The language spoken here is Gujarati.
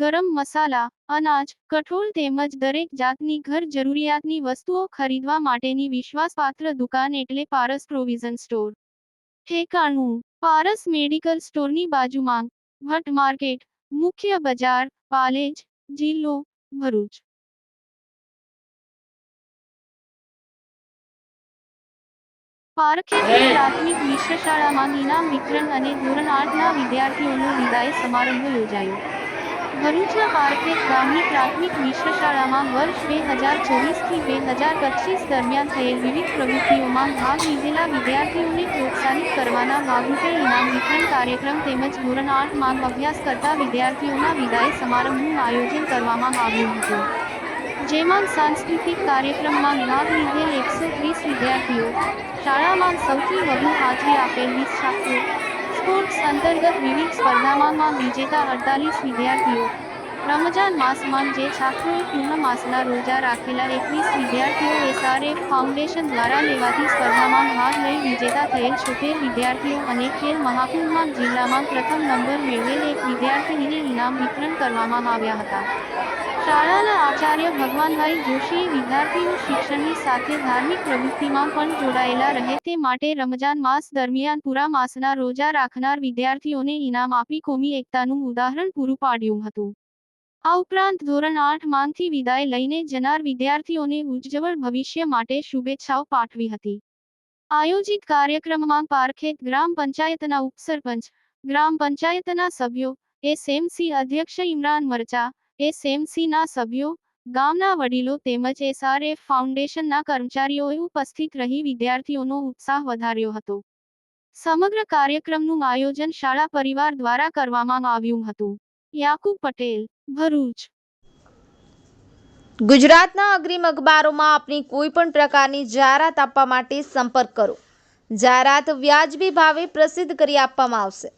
ગરમ મસાલા અનાજ કઠોળ તેમજ દરેક જાતની ઘર જરૂરિયાતની વસ્તુઓ ખરીદવા માટેની વિશ્વાસપાત્ર દુકાન એટલે પારસ પ્રોવિઝન સ્ટોર. ઠેકાણું પારસ મેડિકલ સ્ટોરની બાજુમાં ભટ્ટ માર્કેટ મુખ્ય બજાર પાલેજ જિલ્લો ભરૂચ. પારખેતી પ્રાથમિક મિશ્ર શાળામાં ઇનામ વિતરણ અને ધોરણ આઠના વિદ્યાર્થીઓનો વિદાય સમારંભ યોજાયો. ભરૂચના પારખેત ગામની પ્રાથમિક મિશ્ર શાળામાં વર્ષ બે હજાર ચોવીસથી બે હજાર પચીસ દરમિયાન થયેલ વિવિધ પ્રવૃત્તિઓમાં ભાગ લીધેલા વિદ્યાર્થીઓને પ્રોત્સાહિત કરવાના ભાગરૂપે ઇનામ વિતરણ કાર્યક્રમ તેમજ ધોરણ આઠમાં અભ્યાસ કરતા વિદ્યાર્થીઓના વિદાય સમારંભનું આયોજન કરવામાં આવ્યું હતું. જેમાં સાંસ્કૃતિક કાર્યક્રમમાં ભાગ લીધેલ એકસો ત્રીસ વિદ્યાર્થીઓ. શાળામાં સૌથી વધુ હાજરી આપેલ વીસ છાત્રો સ્પોર્ટ્સ અંતર્ગત વિવિધ સ્પર્ધામાં વિજેતા અડતાલીસ વિદ્યાર્થીઓ. રમજાન માસમાં જે છાત્રોએ પૂર્ણ માસના રોજા રાખેલા એકવીસ વિદ્યાર્થીઓ એસઆરએફ ફાઉન્ડેશન દ્વારા લેવાતી સ્પર્ધામાં ભાગ લઈ વિજેતા થયેલ છોતેર વિદ્યાર્થીઓ અને ખેલ મહાકુંભમાં જિલ્લામાં પ્રથમ નંબર મેળવેલ એક વિદ્યાર્થીને ઇનામ વિતરણ કરવામાં આવ્યા હતા. શાળાના આચાર્ય ભગવાનભાઈ જોશી વિદ્યાર્થીઓ શિક્ષણની સાથે ધાર્મિક પ્રવૃત્તિમાં પણ જોડાયેલા રહે તે માટે રમજાન માસ દરમિયાન પૂરા માસના રોજા રાખનાર વિદ્યાર્થીઓને ઇનામ આપી કોમી એકતાનું ઉદાહરણ પૂરું પાડ્યું હતું. આ ઉપરાંત ધોરણ આઠમાંથી વિદાય લઈને જનાર વિદ્યાર્થીઓને ઉજ્જવળ ભવિષ્ય માટે શુભેચ્છાઓ પાઠવી હતી. આયોજિત કાર્યક્રમમાં પારખેત ગ્રામ પંચાયતના ઉપસરપંચ, ગ્રામ પંચાયતના સભ્યો, એસએમસી અધ્યક્ષ ઇમરાન મરચા એસએમસીના સભ્યો, ગામના વડીલો તેમજ એસઆરએફ ફાઉન્ડેશનના કર્મચારીઓએ ઉપસ્થિત રહી વિદ્યાર્થીઓનો ઉત્સાહ વધાર્યો હતો. સમગ્ર કાર્યક્રમનું આયોજન શાળા પરિવાર દ્વારા કરવામાં આવ્યું હતું. યાકુબ પટેલ, ભરૂચ. ગુજરાતના અગ્રીમ અખબારોમાં આપની કોઈ પણ પ્રકારની જાહેરાત આપવા માટે સંપર્ક કરો. જાહેરાત વ્યાજબી ભાવે પ્રસિદ્ધ કરી આપવામાં આવશે.